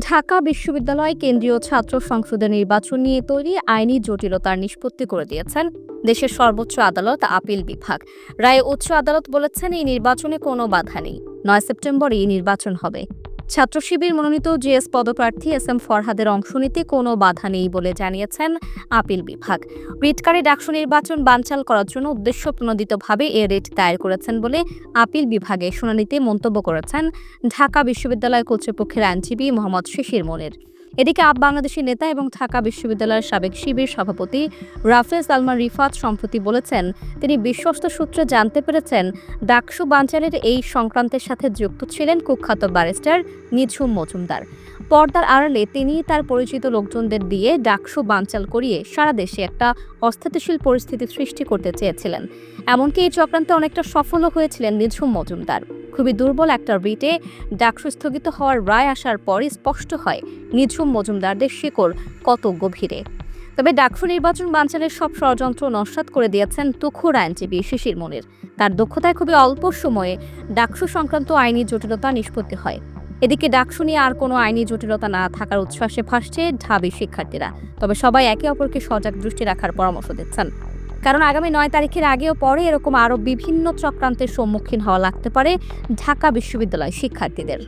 ঢাকা বিশ্ববিদ্যালয় কেন্দ্রীয় ছাত্র সংসদের নির্বাচন নিয়ে তৈরি আইনি জটিলতার নিষ্পত্তি করে দিয়েছেন দেশের সর্বোচ্চ আদালত আপিল বিভাগ। রায়ে উচ্চ আদালত বলেছেন, এই নির্বাচনে কোনো বাধা নেই। নয় সেপ্টেম্বর এই নির্বাচন হবে। ছাত্র শিবির মনোনীত জিএস পদপ্রার্থী এস এম ফরহাদের অংশ নিতে কোনো বাধা নেই বলে জানিয়েছেন আপিল বিভাগ। রিটকারী ডাকসু নির্বাচন বানচাল করার জন্য উদ্দেশ্য প্রণোদিতভাবে এ রিট দায়ের করেছেন বলে আপিল বিভাগে শুনানিতে মন্তব্য করেছেন ঢাকা বিশ্ববিদ্যালয় কর্তৃপক্ষের আইনজীবী মোহাম্মদ শিশির মনির। এদিকে আপ বাংলাদেশী নেতা এবং ঢাকা বিশ্ববিদ্যালয়ের সাবেক শিবির সভাপতি রাফেজ আলমান রিফাত সম্প্রতি বলেছেন, তিনি বিশ্বস্ত সূত্রে জানতে পেরেছেন, ডাকসু বাঞ্চালের এই সংক্রান্তের সাথে যুক্ত ছিলেন কুখ্যাত ব্যারিস্টার নিঝুম মজুমদার। পর্দার আড়ালে তিনি তার পরিচিত লোকজনদের দিয়ে ডাকসু বানচাল করিয়ে সারা দেশে একটা অস্থিতিশীল পরিস্থিতি সৃষ্টি করতে চেয়েছিলেন। এমনকি এই চক্রান্তে অনেকটা সফলও হয়েছিলেন নিঝুম মজুমদার। খুবই দুর্বল একটা রিটে ডাকসু স্থগিত হওয়ার রায় আসার পরই স্পষ্ট হয়, নিঝুম মজুমদারদের শিকড় কত গভীরে। তবে ডাকসু নির্বাচন বাঞ্চালের সব ষড়যন্ত্র নস্বাত করে দিয়েছেন তুখুর আইনজীবী শিশির মনির। তার দক্ষতায় খুবই অল্প সময়ে ডাকসু সংক্রান্ত আইনি জটিলতা নিষ্পত্তি হয়। এদিকে ডাকসু নিয়ে আর কোনো আইনি জটিলতা না থাকার উচ্ছ্বাসে ভাসছে ঢাবি শিক্ষার্থীরা। তবে সবাই একে অপরকে সজাগ দৃষ্টি রাখার পরামর্শ দিচ্ছেন। কারণ আগামী নয় তারিখের আগে ও পরে এরকম আরও বিভিন্ন চক্রান্তের সম্মুখীন হওয়া লাগতে পারে ঢাকা বিশ্ববিদ্যালয় শিক্ষার্থীদের।